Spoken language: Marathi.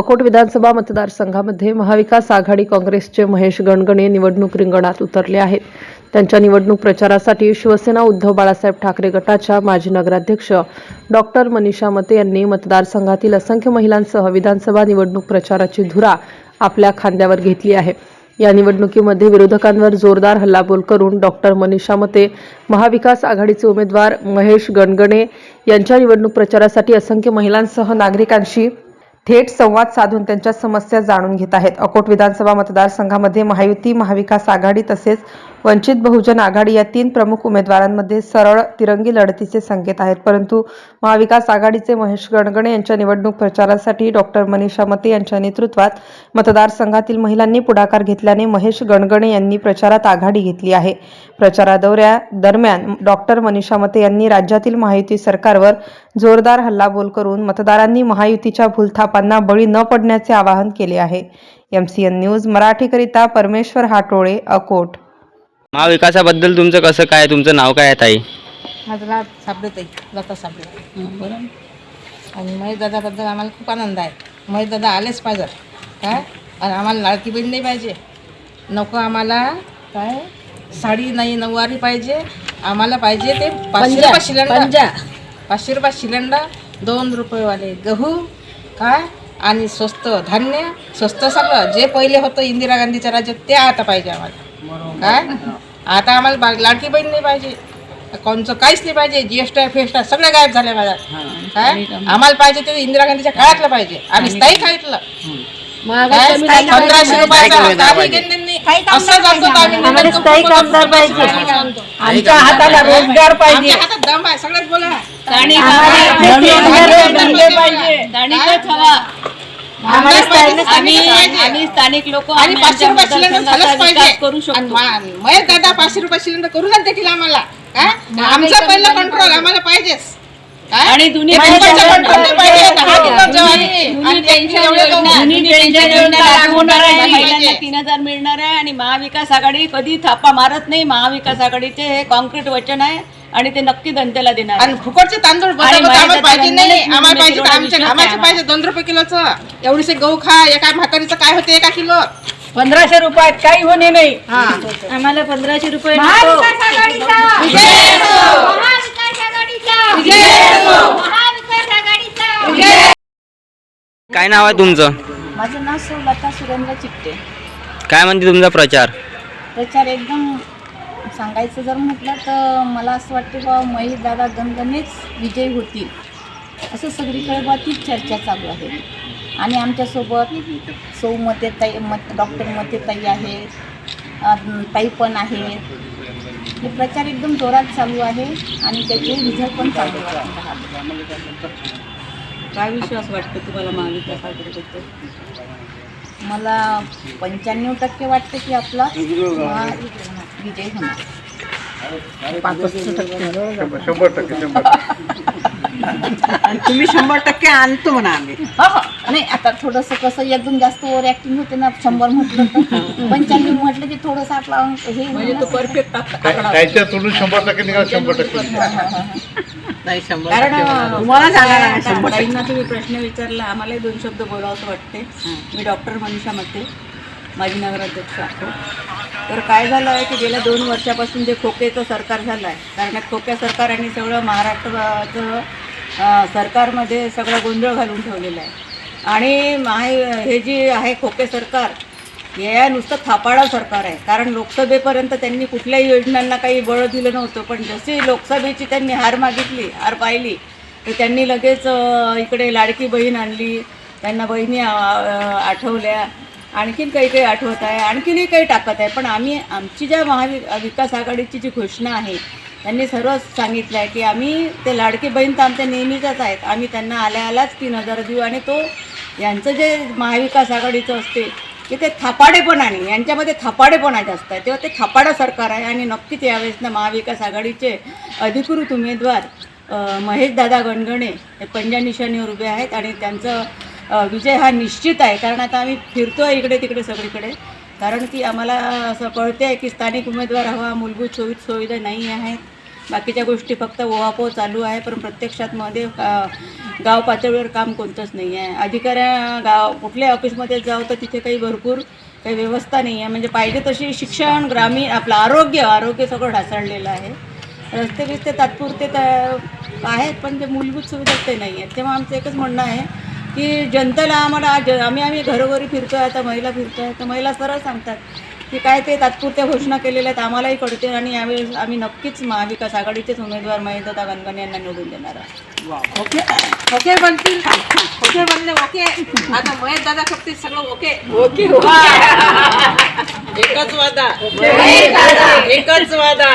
अकोट विधानसभा मतदारसंघामध्ये महाविकास आघाडी काँग्रेसचे महेश गणगणे निवडणूक रिंगणात उतरले आहेत. त्यांच्या निवडणूक प्रचारासाठी शिवसेना उद्धव बाळासाहेब ठाकरे गटाच्या माजी नगराध्यक्ष डॉक्टर मनीषा मते यांनी मतदारसंघातील असंख्य महिलांसह विधानसभा निवडणूक प्रचाराची धुरा आपल्या खांद्यावर घेतली आहे. या निवडणुकीमध्ये विरोधकांवर जोरदार हल्लाबोल करून डॉक्टर मनीषा मते महाविकास आघाडीचे उमेदवार महेश गणगणे यांच्या निवडणूक प्रचारासाठी असंख्य महिलांसह नागरिकांशी थेट संवाद साधून त्यांच्या समस्या जाणून घेत आहेत. अकोट विधानसभा मतदारसंघामध्ये महायुती महाविकास आघाडी तसेच वंचित बहुजन आघाडी या तीन प्रमुख उमेदवारांमध्ये सरळ तिरंगी लढतीचे संकेत आहेत. परंतु महाविकास आघाडीचे महेश गणगणे यांच्या निवडणूक प्रचारासाठी डॉक्टर मनीषा मते यांच्या नेतृत्वात मतदारसंघातील महिलांनी पुढाकार घेतल्याने महेश गणगणे यांनी प्रचारात आघाडी घेतली आहे. प्रचारादौऱ्या दरम्यान डॉक्टर मनीषा मते यांनी राज्यातील महायुती सरकारवर जोरदार हल्लाबोल करून मतदारांनी महायुतीच्या भूलथापांना बळी न पडण्याचे आवाहन केले आहे. एमसीएन न्यूज मराठीकरिता परमेश्वर हाटोळे अकोट. महाविकासाबद्दल तुमचं कसं काय? तुमचं नाव काय आहे ताई? माझं नाव साबडे ताई लता साबडे बरं. आणि महेश दादाबद्दल आम्हाला खूप आनंद आहे. महेश दादा आलेच पाहिजे. काय? आणि आम्हाला लाडकी बहीण नाही पाहिजे. नको आम्हाला काय? साडी नाही नऊवारी पाहिजे. आम्हाला पाहिजे ते पाचशे रुपये सिलेंडर पाचशे रुपये सिलेंडर दोन रुपयेवाले गहू काय? आणि स्वस्त धान्य स्वस्त सगळं. जे पहिले होतं इंदिरा गांधीच्या राज्यात ते आता पाहिजे आम्हाला. काय? आता आम्हाला बा- लाडकी बहीण नाही पाहिजे. कोणचं काहीच नाही पाहिजे. जीएसटी फेस्टा सगळ्या गायब झाल्या माझ्या. काय? आम्हाला पाहिजे ते इंदिरा गांधीच्या काळातलं पाहिजे. आम्ही स्थायी खायतलं काय? पंधराशे रुपयाचा नाही. आमच्या हाताला रोजगार पाहिजे. आमच्या हातात दम आहे बोला? आणि जुनी हे पेन्शन लोकांचं योजना- control नाही पाहिजे. दहा दिवस जवानी. जुनी आणि तीन हजार मिळणार आहे आणि महाविकास आघाडी कधी थापा मारत नाही. महाविकास आघाडीचे हे कॉन्क्रीट वचन आहे. आणि ते नक्की जनतेला देणार आणि फुकटचे तांदूळ बदल आणि आम्हाला माझ्या पाहिजे नाही. आम्हाला पाहिजे तर आमच्या पाहिजे दोन रुपये किलोचं. एवढीसे गहू खा एका म्हातारीचं काय होते एका किलो? पंधराशे रुपयात काही होणे नाही. हा. आम्हाला पंधराशे रुपये काय नाव आहे तुमचं? माझं नाव सौ लता सुरेंद्र चिकटे काय म्हणते तुमचा प्रचार? प्रचार एकदम सांगायचं जर म्हटलं तर मला असं वाटते बा महेश दादा गणगणेच विजयी होतील. असं सगळीकडे बा तीच चर्चा चालू आहे. आणि आमच्यासोबत सौ मते ताई मत डॉक्टर मते ताई आहेत ताई पण आहेत हे प्रचार एकदम जोरात चालू आहे आणि त्याचे रिझल्ट पण चालू आहे काय विश्वास वाटतो तुम्हाला महाविकास आघाडीबद्दल? मला पंच्याण्णव टक्के वाटतं की आपला विजय होणार. तुम्ही शंभर टक्के आणतो म्हणा आम्ही. नाही आता थोडंसं कसं एकदम जास्त ओव्हर ऍक्टिंग होते ना शंभर म्हटलं तर. पंच्याण्णव म्हटलं की थोडंसं आपला अंक हे म्हणजे तो परफेक्ट शंभर टक्के निघाल शंभर टक्के नाही शंभर कारण टक्के तुम्हाला सांगा ना आता शंभर टक्के. ताईंना तुम्ही प्रश्न विचारला आम्हालाही दोन शब्द बोलावंसं वाटते मी डॉक्टर मनीषा मते माजी नगराध्यक्ष आहे. तर काय झालं आहे की गेल्या दोन वर्षापासून जे खोकेचं सरकार झालं आहे कारण या खोक्या सरकारांनी सगळं महाराष्ट्राचं अं, सरकारमध्ये सगळं गोंधळ घालून ठेवलेलं आहे. आणि माहे हे जे आहे खोके सरकार हे नुसतं थापाडा सरकार आहे. कारण लोकसभेपर्यंत त्यांनी कुठल्याही योजनांना काही बळ दिलं नव्हतं. पण जशी लोकसभेची त्यांनी हार मागितली हार पाहिली तर त्यांनी लगेच इकडे लाडकी बहीण आणली. त्यांना बहिणी आठवल्या. आणखीन काही काही आठवत आहे. आणखीनही काही टाकत आहे. पण आम्ही आमची ज्या महावि विकास आघाडीची जी घोषणा आहे त्यांनी सर्व सांगितलं आहे की आम्ही ते लाडकी बहीण तर आमच्या नेहमीच्याच आहेत. आम्ही त्यांना आल्या आलाच तीन हजार देऊ. आणि तो यांचं जे महाविकास आघाडीचं असते की ते थापाडेपणाने यांच्यामध्ये थापाडेपणा जास्त आहे. तेव्हा ते थापाडं सरकार आहे आणि नक्कीच यावेळेसनं महाविकास आघाडीचे अधिकृत उमेदवार महेशदादा गणगणे हे पंजा निशाणीवर उभे आहेत आणि त्यांचं विजय हा निश्चित आहे. कारण आता आम्ही फिरतो आहे इकडे तिकडे सगळीकडे. कारण की आम्हाला असं कळते आहे की स्थानिक उमेदवार हवा मूलभूत सोयी सुविधा नाही आहेत. बाकीच्या गोष्टी फक्त ओहापोह चालू आहे. पण प्रत्यक्षात मध्ये गाव पातळीवर काम कोणतंच नाही आहे. अधिकाऱ्या गाव कुठल्याही ऑफिसमध्ये जाऊ तर तिथे काही भरपूर काही व्यवस्था नाही आहे. म्हणजे पाहिजे तशी शिक्षण ग्रामीण आपलं आरोग्य आरोग्य सगळं ढासळलेलं आहे. रस्ते बिस्ते तात्पुरते तर आहेत पण ते मूलभूत सुविधा ते नाही आहेत. तेव्हा आमचं एकच म्हणणं आहे की जनतेला आम्हाला आज आम्ही आम्ही घरोघरी फिरतो आहे आता महिला फिरतो आहे तर महिला सरळ सांगतात की काय ते तात्पुरत्या घोषणा केलेल्या आहेत आम्हालाही कळते आणि यावेळेस आम्ही नक्कीच महाविकास आघाडीचेच उमेदवार महेंद्रदा गणगण यांना निवडून देणार आहोत. ओके ओके बनतील. ओके बनले ओके. आता महेश दादा करतील सगळं ओके. ओके एकच वादा. एकच वादा.